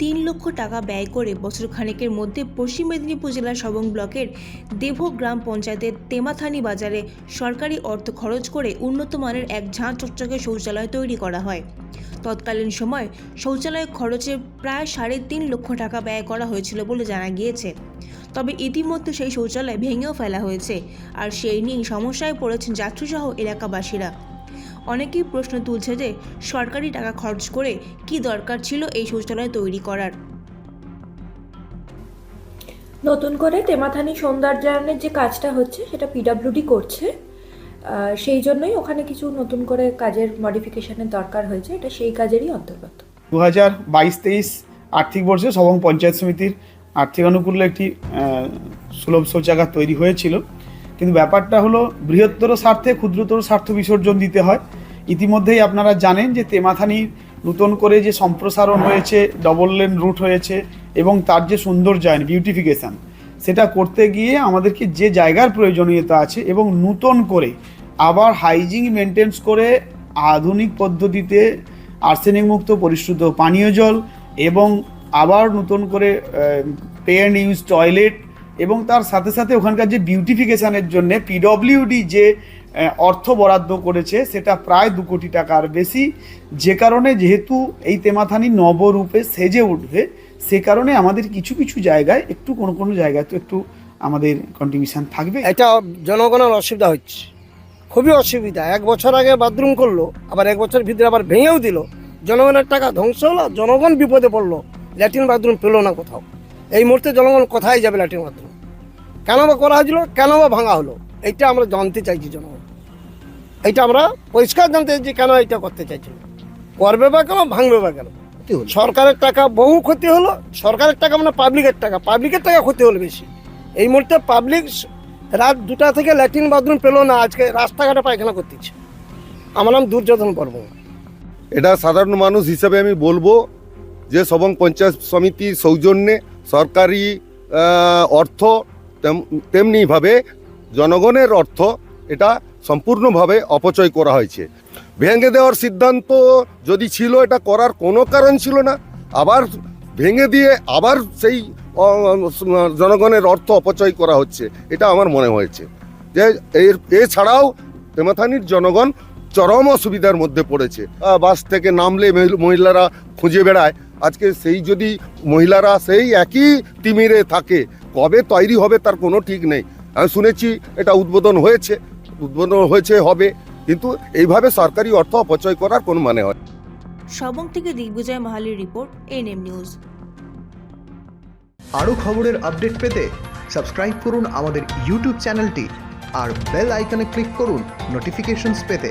তিন লক্ষ টাকা ব্যয় করে বছর খানেকের মধ্যে পশ্চিম মেদিনীপুর জেলার সবং ব্লকের দেভ গ্রাম পঞ্চায়েতের তেমাথানি বাজারে সরকারি অর্থ খরচ করে উন্নত মানের এক ঝাঁ চকচকে শৌচালয় তৈরি করা হয়। তৎকালীন সময় শৌচালয় খরচে প্রায় সাড়ে তিন লক্ষ টাকা ব্যয় করা হয়েছিল বলে জানা গিয়েছে। তবে ইতিমধ্যে সেই শৌচালয় ভেঙেও ফেলা হয়েছে। আর সেই নিয়েই সমস্যায় পড়েছেন যাত্রীসহ এলাকাবাসীরা। অনেকেই প্রশ্ন তুলছে যে সরকারি টাকা খরচ করে কি দরকার ছিল এই শৌচালয় তৈরি করার? নতুন করে তেমাথানি সৌন্দর্যায়নের যে কাজটা হচ্ছে সেটা পিডাব্লিউডি করছে। সেই জন্যই ওখানে কিছু নতুন করে কাজের মডিফিকেশনের দরকার হয়েছে। এটা সেই কাজেরই অন্তর্গত। দু হাজার বাইশ তেইশ আর্থিক বর্ষে সবং পঞ্চায়েত সমিতির আর্থিক আনুকূল্যে একটি সুলভ শৌচাগার তৈরি হয়েছিল। কিন্তু ব্যাপারটা হলো বৃহত্তর স্বার্থে ক্ষুদ্রতর স্বার্থ বিসর্জন দিতে হয়। ইতিমধ্যেই আপনারা জানেন যে তেমাথানির নতুন করে যে সম্প্রসারণ হয়েছে ডবল লেন রুট হয়েছে এবং তার যে সৌন্দর্যায়ন বিউটিফিকেশান সেটা করতে গিয়ে আমাদেরকে যে জায়গার প্রয়োজনীয়তা আছে এবং নূতন করে আবার হাইজিন মেনটেন্স করে আধুনিক পদ্ধতিতে আর্সেনিক মুক্ত পরিশ্রুত পানীয় জল এবং আবার নতুন করে পে অ্যান্ড ইউজ টয়লেট এবং তার সাথে সাথে ওখানকার যে বিউটিফিকেশনের জন্য পিডব্লিউডি যে অর্থ বরাদ্দ করেছে, সেটা প্রায় দু কোটি টাকার বেশি। যে কারণে যেহেতু এই তেমাথানি নবরূপে সেজে উঠবে, সে কারণে আমাদের কিছু কিছু জায়গায়, একটু কোনো কোনো জায়গায় তো একটু আমাদের কন্ট্রিবিউশন থাকবে। এটা জনগণের অসুবিধা হচ্ছে। খুবই অসুবিধা। এক বছর আগে বাথরুম করল, আবার এক বছর ভিতরে আবার ভেঙেও দিল। জনগণের টাকা ধ্বংস হলো, জনগণ বিপদে পড়ল। ল্যাট্রিন বাথরুম পেল না কোথাও। এই মুহূর্তে জনগণ কোথায় যাবে ল্যাট্রিন বাথরুম কেন বা করা হয়েছিল? কেন বা ভাঙা হলো? এইটা আমরা জানতে চাইছি জনগণ। এইটা আমরা পরিষ্কার জানতে চাইছি কেন এটা করতে চাইছি করবে বা কেন ভাঙবে বা কেন? সরকারের টাকা বহু ক্ষতি হলো সরকারের টাকা মানে পাবলিকের টাকা। পাবলিকের টাকা ক্ষতি হলো বেশি। এই মুহূর্তে পাবলিক রাত দুটা থেকে ল্যাট্রিন বাথরুম পেল না আজকে রাস্তাঘাটে পায়খানা করতেছে। আমার নাম দুর্যোধন পর্ব এটা সাধারণ মানুষ হিসেবে আমি বলব যে সবং পঞ্চায়েত সমিতির সৌজন্যে সরকারি অর্থ তেমনিভাবে জনগণের অর্থ এটা সম্পূর্ণভাবে অপচয় করা হয়েছে। ভেঙে দেওয়ার সিদ্ধান্ত যদি ছিল, এটা করার কোনো কারণ ছিল না। আবার ভেঙে দিয়ে আবার সেই জনগণের অর্থ অপচয় করা হচ্ছে, এটা আমার মনে হয়েছে। যে এর, এছাড়াও তেমাথানির জনগণ চরম অসুবিধার মধ্যে পড়েছে। বাস থেকে নামলে মহিলারা খুঁজে বেড়ায়। আজকে সেই যদি মহিলারা সেই একই তিমিরে থাকে, কবে তৈরি হবে তার কোনো ঠিক নেই। আমি শুনেছি এটা উদ্বোধন হয়েছে। উদ্বোধন হয়েছে হবে। কিন্তু এইভাবে সরকারি অর্থ অপচয় করার কোনো মানে হয়। সবং থেকে দিগ্বিজয় মহালির রিপোর্ট এনএম নিউজ। আরও খবরের আপডেট পেতে সাবস্ক্রাইব করুন আমাদের ইউটিউব চ্যানেলটি আর বেল আইকনে ক্লিক করুন নোটিফিকেশনস পেতে।